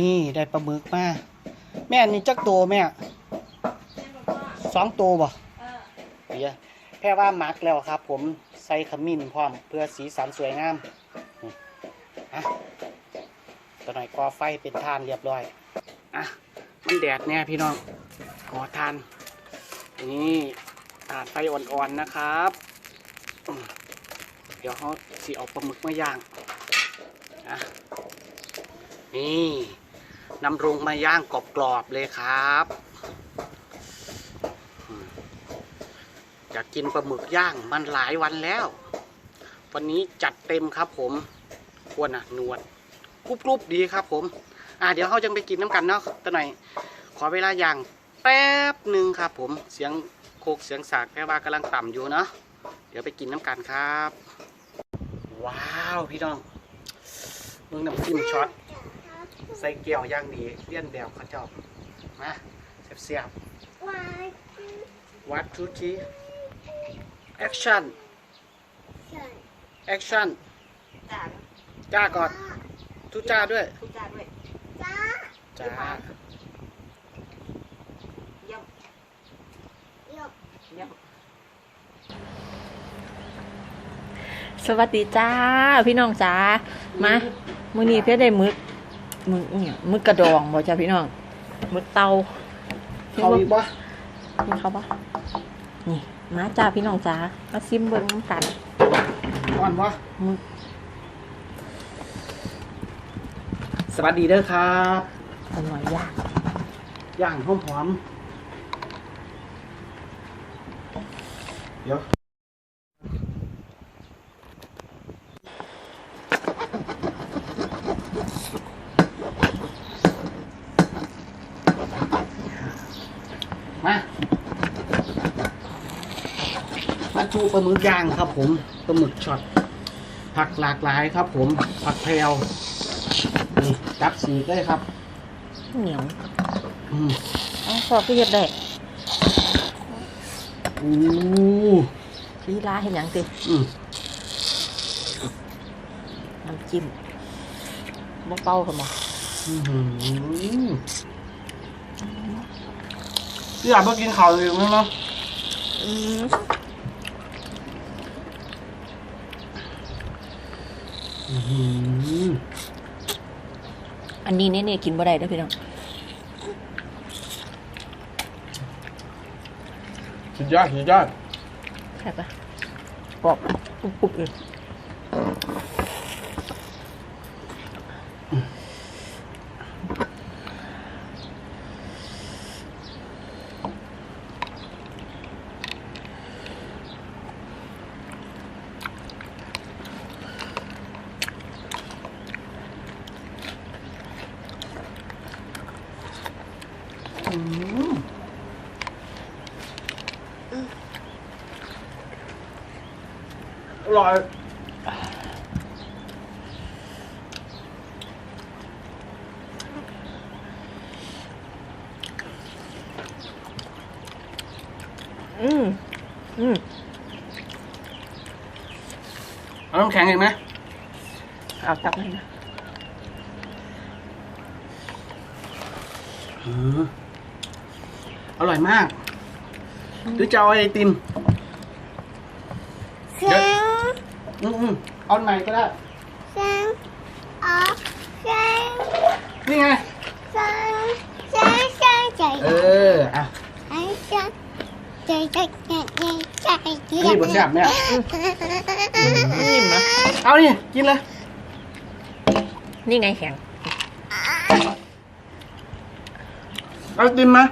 นี่ได้ปลาหมึกมาแม่อันนี้จักโตแม่สองโตบ่เดี๋ยวแพ่ว่าหมักแล้วครับ ผมใส่ขมิ้นพร้อมเพื่อสีสันสวยงามนี่อะตัวหน่อยก่อไฟเป็นทานเรียบร้อยอะมันแดดแน่พี่น้องขอทาน นี่ทานไฟอ่อนๆนะครับอืมเดี๋ยวเขาสิเอาปลาหมึกมาย่างอะนี่ นำรุงมาย่างกรอบๆเลยครับ อยากกินปลาหมึกย่างมันหลายวันแล้ว วันนี้จัดเต็มครับผม ควรอะนวดกรุบๆดีครับผม อะเดี๋ยวเขาจะไปกินน้ำกันเนาะตะหน่อย ขอเวลาย่างแป๊บหนึ่งครับผม เสียงโคกเสียงสากแค่ว่ากำลังต่ำอยู่เนาะ เดี๋ยวไปกินน้ำกันครับ ว้าวพี่น้องมึงน้ำจิ้มช็อต ใส่เกี๊ยวย่างดีเลี่ยนแบบเขาเจ้ามาเสียบๆวัดทูทีแอคชั่นแอคชั่นจ้าจ้าก่อนทุจ้าด้วยทุกจ้าด้วยจ้าเยี่ยมเยี่ยมสวัสดีจ้า พี่น้องจ้ามามื้อนี้เพื่อได้มึก มึกเนี่ยมึกกระดองบ่จ้าพี่น้องมึกเตาเขาอีกปะนี่เขาปะนี่มาจ้าพี่น้องจ้ามาซิมเบิ้งกันอ่อนปะมึกสวัสดีเด้อครับอร่อยยากย่างหอมหอมเดี๋ยว ชูปลาหมึกย่างครับ ผมปลาหมึกช็อตผักหลากหลายครับ ผมผักแพรวนี่จับสีเลยครับเหนียวอืมเอ๋อพอพี่เฮ็ดได้อู้ลีลาเห็นยังติอืมน้ำจิ้มบ่เป่ากันบ่อื้อหือพี่อยากมากินข้าวเลยมั้ยเนาะ อืม อื้อหืออันนี้เนี่ยๆกินบ่ได้เด้อพี่น้องสุดยอดสุดยอดใช่ปะกรอบกรุบๆเลย อืมอร่อยอืมอืมเอาน้ำแข็งอีกไหมเอาตักให้นะ อืมอร่อย มาก หรือจะเอาไอติมเสียงอืมอืมเอาอันใหม่ก็ได้เสียงออกเสียงนี่ไงเสียงเสียงเสียงใจเอออะไอ้เสียงใจใจใจใจใจใจนี่บนแบบเนี่ยนิ่มนะเอานี่กินเลยนี่ไงแข็งเอาไอติมมา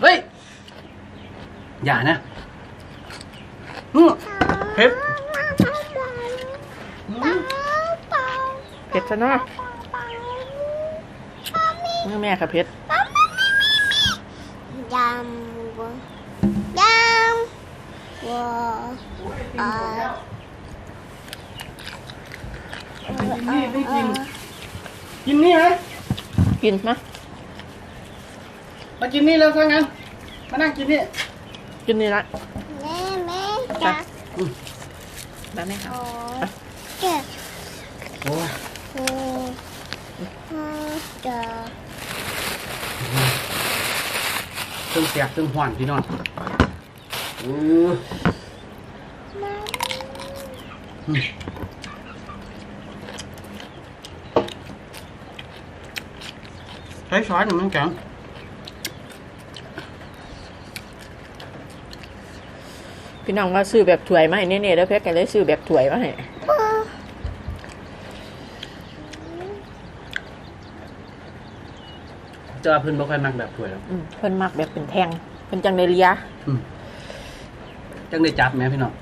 เฮ้ย อย่านะอืมเผ็ดอืมเผ็ดซะเนาะมือแม่ค่ะเผ็ดยำวัวยำวัวเอ่อนี่ไม่กิน กินนี่ไหมกินมะมากินนี่แล้วซะงั้น มานั่งกินนี่ กินนี่ละแม่แม่จ๋ามาแม่ค่ะโอ้เจ็บโอ้ยโอ้พ่อจะเครื่องเสียบเครื่องหวานพี่น้องอู้มาใช้ช้อนหนึ่งมันแข็ง พี่น้องว่าซื้อแบบถ้วยมาให้เน่ๆแล้วเพชรก็เลยซื้อแบบถ้วยมาให้พ่อเจอเพิ่นบ่ค่อยมักแบบถ้วยแล้วอืมเพิ่นมักแบบเป็นแท่งเพิ่นจังได้เลียอืมจังได้จับแหมพี่น้อง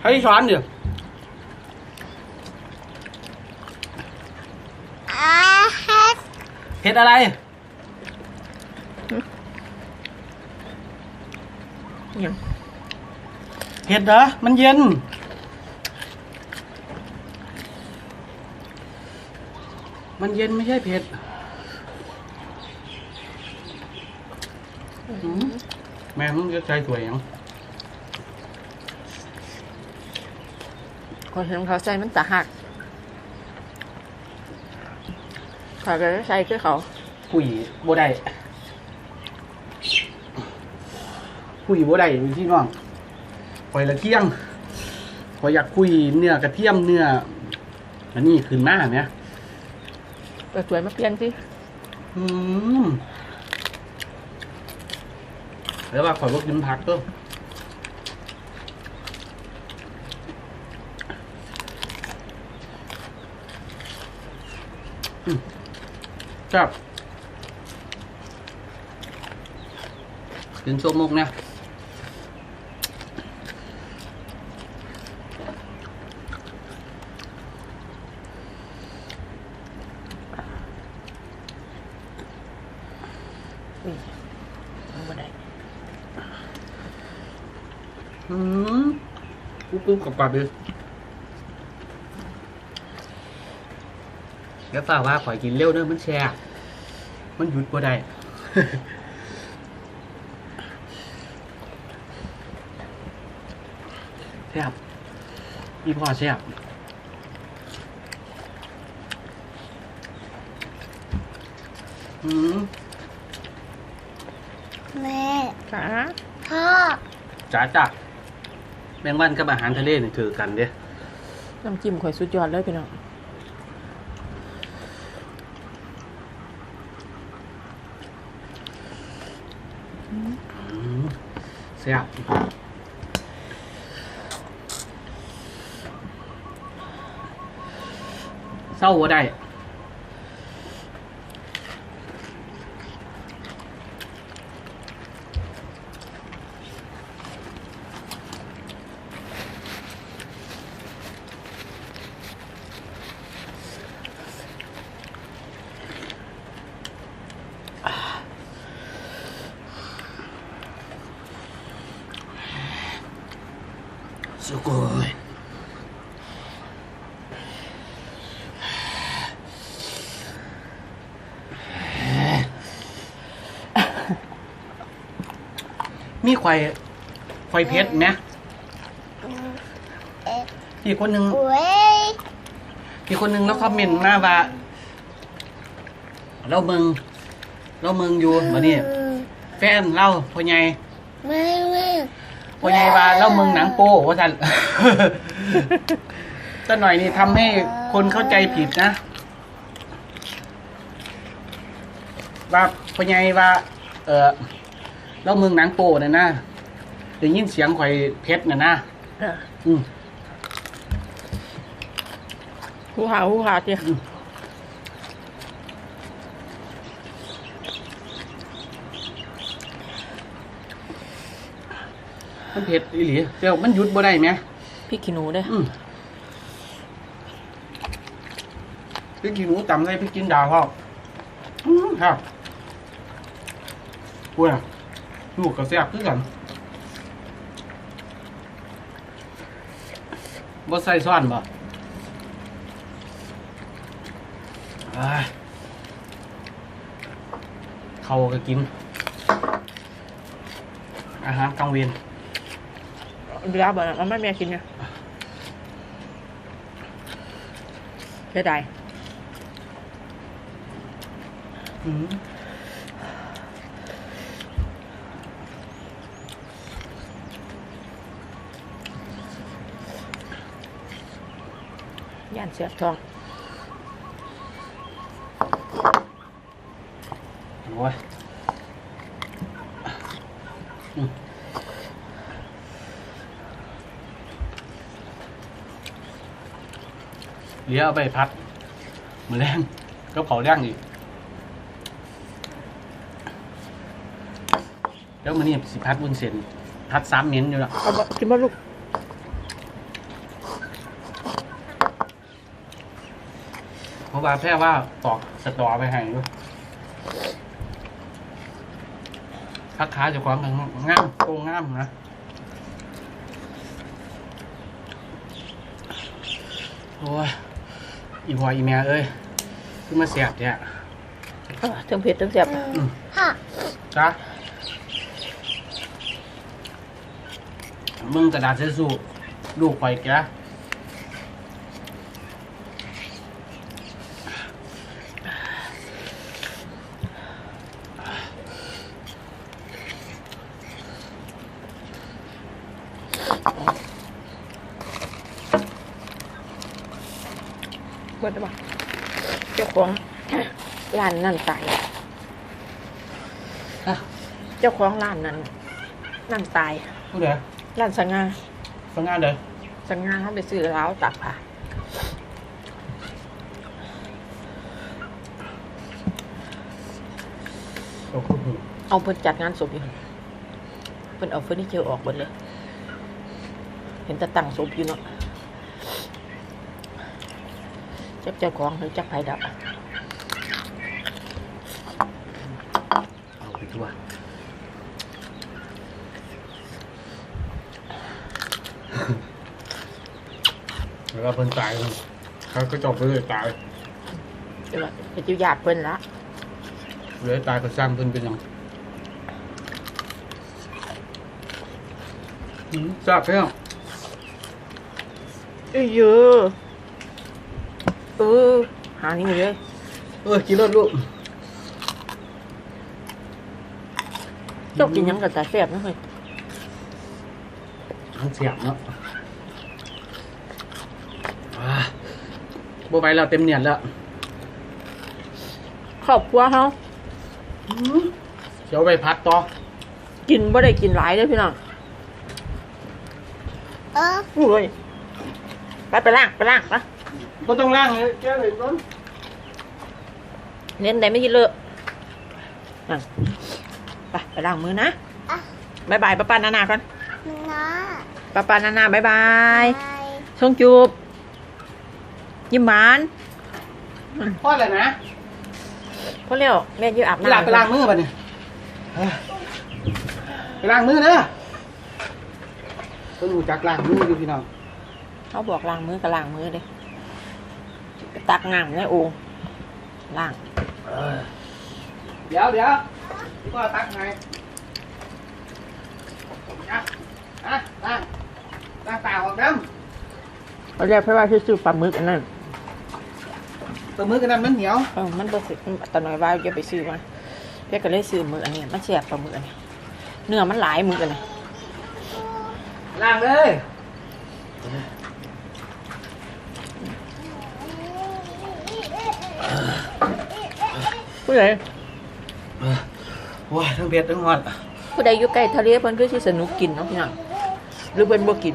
ให้ช้อนเดี๋ยวอาฮักเฮ็ดอะไร หยัง เห็ดเหรอ มันเย็น มันเย็นไม่ใช่เผ็ดอืมแม่มึงจะใส่ถ้วยหยังก็เห็นเขาใส่มันตะหักเขาก็เลยใส่คือเขาคุยบ่ได้ คุยบ่ได้อยู่ที่น้องคอยละเที่ยงคอยอยากคุยเนื้อกระเทียมเนื้ออันนี้ขึ้นมาเนี่ยเปิดถ้วยมาเปลี่ยนสิอืมแล้วว่าขอยบ่กินผักก็อืมครับกินโซมกเนี่ย เอาบ่ได้อืมปุ๊บปุ๊บกับปับเลแล้วฝากว่าขอยกินเร็วเด้อมันแช่มันหยุดบ่ได้ แซ่บอีพอแซ่บอืม แม่ค่ะพ่อจ้าจ้ะแมงวันกับอาหารทะเลนี่ถือกันเด้น้ำจิ้มข่อยสุดยอดเลยพี่น้องแซ่บเศร้าบ่ได้ すごい。มีควายควายเพชรไหม เอ็ด อีกคนหนึ่ง เว้ย อีกคนหนึ่งแล้วคอมเมนต์มาว่า เราเมืองเราเมืองอยู่มานี่แฟนเราพ่อใหญ่ ไม่ไม่ ่ พ่อใหญ่ว่าเราเมืองหนังโป้ว่าท่านแต่หน่อยนี่ทำให้คนเข้าใจผิดนะ ว่าพ่อใหญ่ว่า เออเราเมืองหนังโป้น่ะนะได้ยินเสียงข่อยเพชรน่ะนะเอออืมหูหาหูหาเจ้ มันเผ็ดอีหลีเดี๋ยวมันหยุดบ่ได้ไหมพี่ขี้หนูเด้ออืมพี่กินหมูต่ำเลยพี่กินดาวพ่ออืมครับกลัวลูกกับแซ่บคือกันบ่ใส่ซ้อนบ่อ้ายเขาก็กิน อาหารกลางเวียน เวลาบ่น่ะมันไม่แม่กินเนี่ยเสียดายอืมย่านเสียบท้องโอ้ยอืม เหลี้ยวเอาไปพัดมือแรงก็เผาแรงอีกแล้วมันนี่สิพัดบุญเส้นพัดสามเน้นอยู่แล้วเอาบ่กินบ่ลูกเพราะว่าแค่ว่าตอกสตอไปให้ด้วยพักขาจะความงามโกงงามนะโอ้ย อีพออีแม่เอ้ยขึ้นมาเสียบเนี่ยเออทั้งเผ็ดทั้งแซ่บฮะจ้ะมึงกระดาษเสสู้ลูกข่อยแก啊เบิดบ่เจ้าของร้านนั่นตายฮะเจ้าของร้านนั้นนั่นตายผู้ใดร้านสง่าฟังงานเด้อสง่าเขาไปซื้อแล้วตักผ้าโอ้โหเอาเพิ่นจัดงานศพอยู่เพิ่นเอาเฟอร์นิเจอร์ออกหมดเลย เห็นแต่ตั้งศพอยู่เนาะ จักเจ้าของหรือจักไผดับเอาไปทั่วแล้วเพิ่นตายเขาก็จบไปเลยตายเดี๋ยวว่าไปจิ้วญาติเพิ่นละเลยตายก็สร้างเพิ่นเป็นยังทราบเพียงเอ้ยเยอะ เออหานี่เลยเออกินรถลูกเจ้ากินหยังกับตาแซ่บนะเฮ้ยมันเสียบเนาะอ่าบ่ไปแล้วเต็มเนียนแล้วครอบครัวเฮาเดี๋ยวไปพัดต่อกินบ่ได้กินหลายเด้อพี่น้องเอออู้เลยไปไปล้างไปล้างไป บ่ต้องล้างเลยแกเลยต้นเน้นได้ไม่กินเลอะนั่นไปไปล้างมือนะอะบายบายป้าป้านานาก่อนนะป้าป้านานาบายบายไปส่งจูบ ยิ้มหวานพ่อเลยนะพอเร็วแม่ยือาบไปน้ำล้างไปล้างมือป่ะเนี่ยเอ้ยไปล้างมือเด้อต้องรู้จักล้างมืออยู่พี่น้อง เขาบอกล้างมือก็ล้างมือเลยไป ตักน้ำในโอ่งล้างเดี๋ยวเดี๋ยวพี่ก็ตักให้นะนะล้างล้างตาออกน้พอเร็วเพราะว่าที่ซื้อปลาหมึกอันนั้นำตัวมือกันนั้นมันเหนียวเออมันบ่สิตอนน้อยว่าจะไปซื้อมาเพี่ก็เลยซื้อหมึกอันนี้มันแซ่บปลาหมึกอันนี้เนื้อมันหลายหมึกอันนี้ล้างเลย ผู้ใดว้าทั้งเผ็ดทั้งหวานผู้ใดอยู่ใกล้ทะเลเพิ่นคือสิสนุกกินเนาะพี่น้องหรือเพิ่นบ่กิน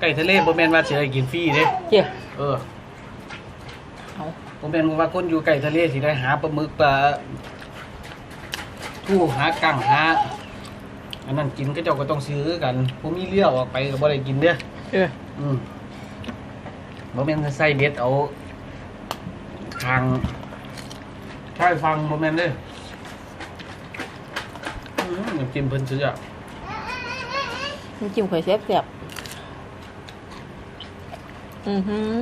ไก่ทะเลบ่แม่นว่าสิได้กินฟรีเด้เจ้าเออเอาบ่แม่นว่าคนอยู่ไก่ทะเลสิได้หาปลาหมึกปลาทูหากั้งหาอันนั้นกินก็เจ้าก็ต้องซื้อกันบ่มีเลี้ยวออกไปก็บ่ได้กินเด้อเอออืมบ่แม่นว่าใส่เบ็ดเอาทาง ใช่ฟังบ่แม่นเด้ออืมน้ำจิ้มเพิ่นซื้ออะน้ำจิ้มข่อยแซ่บแซ่บอือหือ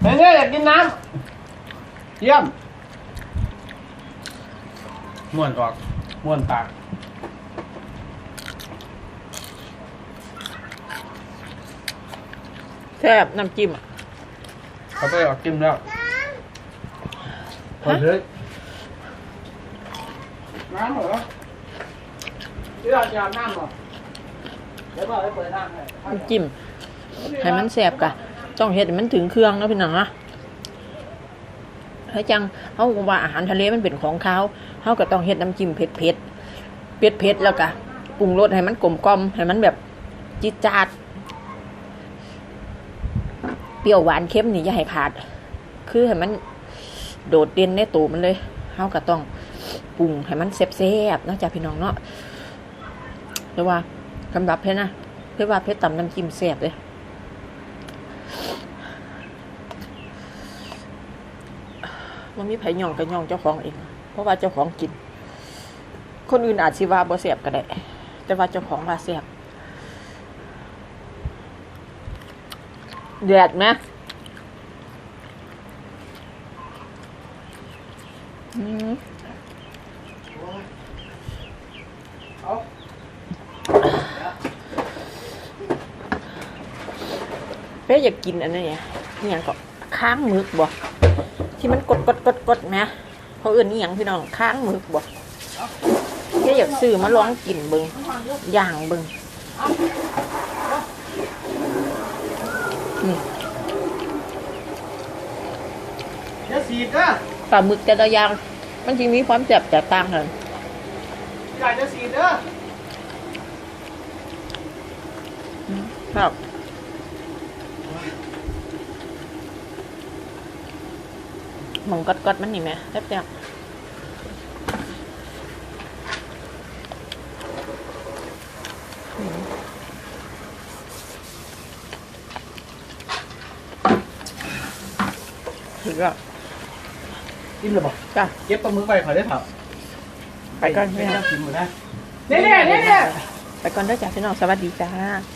เฮ้ยเนี่ยอยากกินน้ำ เยี่ยมม้วนออก ม้วนปากแซ่บน้ำจิ้มอะเขาไปออกจิ้มแล้วคนเฮ้ยน้ำเหรอที่เราจะอาบน้ำเหรอเดี๋ยวพ่อไปเปิดน้ำให้น้ำจิ้มให้มันแซ่บกะต้องเฮ็ดให้มันถึงเครื่องนะพี่น้องนะ เฮ้ยจังเขาว่าอาหารทะเลมันเป็นของเขาเขาก็ต้องเฮ็ดน้ำจิ้มเผ็ดเผ็ดเผ็ดเผ็ดแล้วก็ปรุงรสให้มันกลมกล่อมให้มันแบบจิดจาดเปรี้ยวหวานเค็มนี่อย่าให้ขาด คือให้มันโดดเด่นในตัวมันเลยเฮาก็ต้องปรุงให้มันแซ่บๆนอกจากพี่น้องเนาะแต่ว่าสำหรับเพชรนะเพชรว่าเพชรตำน้ำจิ้มแซ่บเลย มันมีไผ่ย่องกับย่องเจ้าของเองเพราะว่าเจ้าของกิน คนอื่นอาจสิว่าบ่แซ่บก็ได้แต่ว่าเจ้าของว่าแซ่บเดือดไหมอืมเอาเป๊ะอยากกินอันนี้เนี่ยอหย่างก็ค้างมึกบ่ ที่มันกดกดกดกดนะเขาเอื่นนี่อหย่างพี่น้องค้างหมึกบ่เป๊ะอยากซื้อมาลองกินเบิงย่างเบิงนี่อย่าสีดนะปลาหมึกแต่ละอย่างมันจะมีความแซ่บแตกต่างกันอยากจะสีดเด้อครับ มองกดกดๆมันนี่ไหมแซ่บๆอืมถึงแล้วกินเลยบ่จ้ะเก็บปลาหมึกไปขอได้เถอะไปก่อนไม่พี่น้ต้อองงกินหมดนะเนี่ยเนี่ยเนี่ยไปก่อนเด้อจ้ะพี่น้องสวัสดีจ้าส